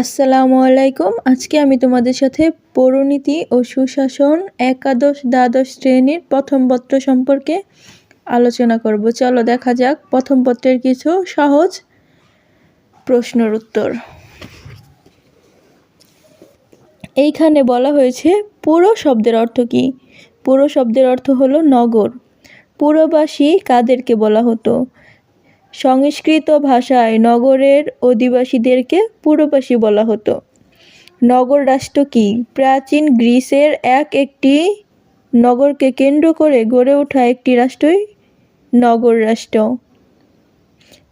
আসসালামু আলাইকুম। আজকে আমি তোমাদের সাথে পৌরনীতি ও সুশাসন একাদশ দ্বাদশ শ্রেণির প্রথম পত্র সম্পর্কে আলোচনা করব। চলো দেখা যাক প্রথম পত্রের কিছু সহজ প্রশ্নের উত্তর। এইখানে বলা হয়েছে, পুরো শব্দের অর্থ কী? পুরো শব্দের অর্থ হলো নগর। পুরবাসী কাদেরকে বলা হতো? সংস্কৃত ভাষায় নগরের অধিবাসীদেরকে পুরবাসী বলা হতো। নগর রাষ্ট্র কি? প্রাচীন গ্রিসের এক একটি নগরকে কেন্দ্র করে গড়ে ওঠা একটি রাষ্ট্রই নগর রাষ্ট্র।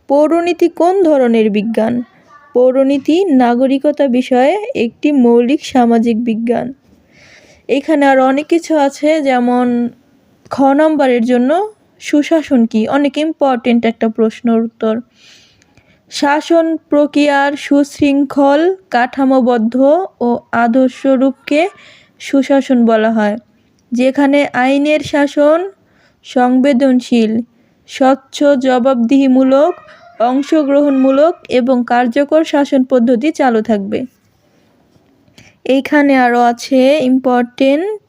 পৌরনীতি কোন ধরনের বিজ্ঞান? পৌরনীতি নাগরিকতা বিষয়ে একটি মৌলিক সামাজিক বিজ্ঞান। এখানে আর অনেক কিছু আছে, যেমন খ নম্বরের জন্য সুশাসন কি? অনেক ইম্পর্টেন্ট একটা প্রশ্নের উত্তর। শাসন প্রক্রিয়ার সুশৃঙ্খল কাঠামোবদ্ধ ও আদর্শ রূপকে সুশাসন বলা হয়, যেখানে আইনের শাসন সংবেদনশীল, স্বচ্ছ, জবাবদিহিমূলক, অংশগ্রহণমূলক এবং কার্যকর শাসন পদ্ধতি চালু থাকবে। এইখানে আরও আছে ইম্পর্টেন্ট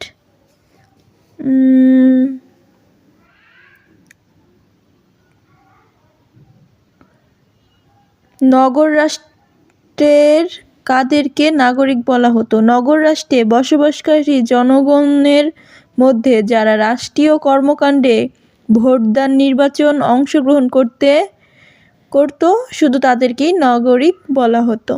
নগর রাষ্ট্রের কাদেরকে নাগরিক বলা হতো। নগর রাষ্ট্রে বসবাসকারী জনগণের মধ্যে যারা রাষ্ট্রীয় কর্মকাণ্ডে ভোটদান নির্বাচন অংশগ্রহণ করতে, করতো, শুধু তাদেরকেই নাগরিক বলা হতো।